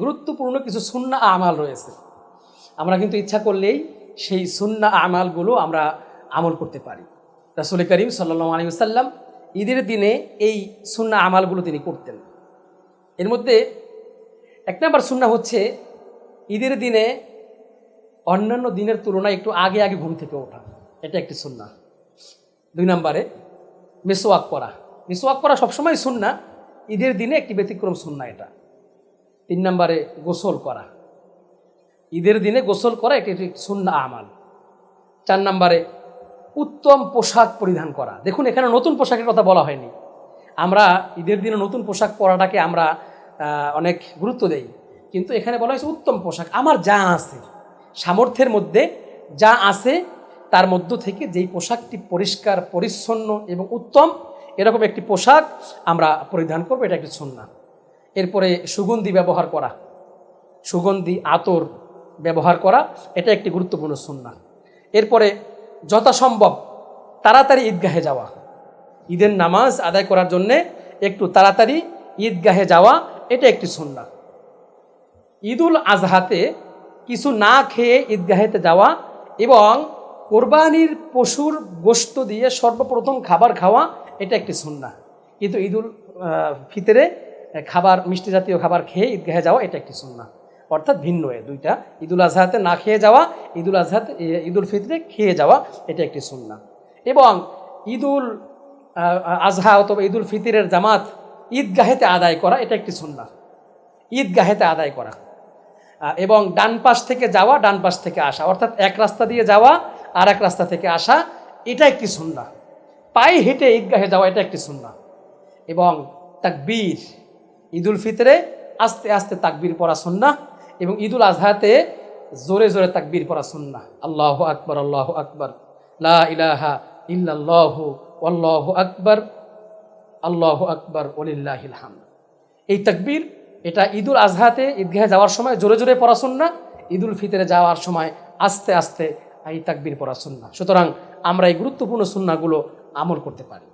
গুরুত্বপূর্ণ কিছু সুন্না আমাল রয়েছে। আমরা কিন্তু ইচ্ছা করলেই সেই সুন্না আমালগুলো আমরা আমল করতে পারি। রাসুল করিম সাল্লাহ আলী সাল্লাম ঈদের দিনে এই সুন্না আমালগুলো তিনি করতেন। এর মধ্যে এক নম্বর সুন্না হচ্ছে, ঈদের দিনে অন্যান্য দিনের তুলনায় একটু আগে আগে ঘুম থেকে ওঠা। এটা একটি সুন্না। দুই নম্বরে মেসোয়াক করা মেসোয়াক করা সবসময় সুন্না, ঈদের দিনে একটি ব্যতিক্রম সুন্না এটা। তিন নম্বরে গোসল করা। ঈদের দিনে গোসল করা এটি একটি সুন্না আমাল। চার নম্বরে উত্তম পোশাক পরিধান করা। দেখুন, এখানে নতুন পোশাকের কথা বলা হয়নি। আমরা ঈদের দিনে নতুন পোশাক পরাটাকে আমরা অনেক গুরুত্ব দেই। কিন্তু এখানে বলা হয়েছে উত্তম পোশাক। আমার যা আছে, সামর্থ্যের মধ্যে যা আছে, তার মধ্য থেকে যেই পোশাকটি পরিষ্কার, পরিচ্ছন্ন এবং উত্তম, এরকম একটি পোশাক আমরা পরিধান করব, এটা একটি সুন্না এরপরে সুগন্ধি ব্যবহার করা, সুগন্ধি আতর ব্যবহার করা, এটা একটি গুরুত্বপূর্ণ সুন্না এরপরে যথাসম্ভব তাড়াতাড়ি ঈদগাহে যাওয়া, ঈদের নামাজ আদায় করার জন্যে একটু তাড়াতাড়ি ঈদগাহে যাওয়া, এটা একটি সুন্না ঈদুল আজহাতে কিছু না খেয়ে ঈদগাহেতে যাওয়া এবং কোরবানির পশুর গোশত দিয়ে সর্বপ্রথম খাবার খাওয়া, এটা একটি সুন্না কিন্তু ঈদুল ফিতরে খাবার, মিষ্টি জাতীয় খাবার খেয়ে ঈদগাহে যাওয়া, এটা একটি সুন্না অর্থাৎ ভিন্ন এ দুইটা। ঈদুল আজহাতে না খেয়ে যাওয়া, ঈদুল আজহাতে ঈদুল ফিতরে খেয়ে যাওয়া, এটা একটি সুন্না এবং ঈদুল আজহা অথবা ঈদুল ফিতরের জামাত ঈদগাহেতে আদায় করা, এটা একটি সুন্না ঈদগাহেতে আদায় করা। এবং ডান পাশ থেকে যাওয়া, ডান পাশ থেকে আসা। অর্থাৎ এক রাস্তা দিয়ে যাওয়া আর এক রাস্তা থেকে আসা, এটা একটি সুন্না পায়ে হেঁটে ঈদগাহে যাওয়া, এটা একটি সুন্না এবং তাকবীর ঈদুল ফিতরে আস্তে আস্তে তাকবীর পড়া সুন্না এবং ঈদুল আজহাতে জোরে জোরে তাকবীর পড়া সুন্না আল্লাহ আকবর আল্লাহ আকবর। লা ইলাহা ইল্লাল্লাহু আল্লাহু আকবর, আল্লাহ আকবর ওলিল্লাহিল এই তাকবীর, এটা ঈদুল আজহাতে ঈদগাহে যাওয়ার সময় জোরে জোরে পড়া সুন্না ঈদুল ফিতরে যাওয়ার সময় আস্তে আস্তে এই তাকবীর পড়া সুন্না সুতরাং আমরা এই গুরুত্বপূর্ণ সুন্নাগুলো আমল করতে পারি।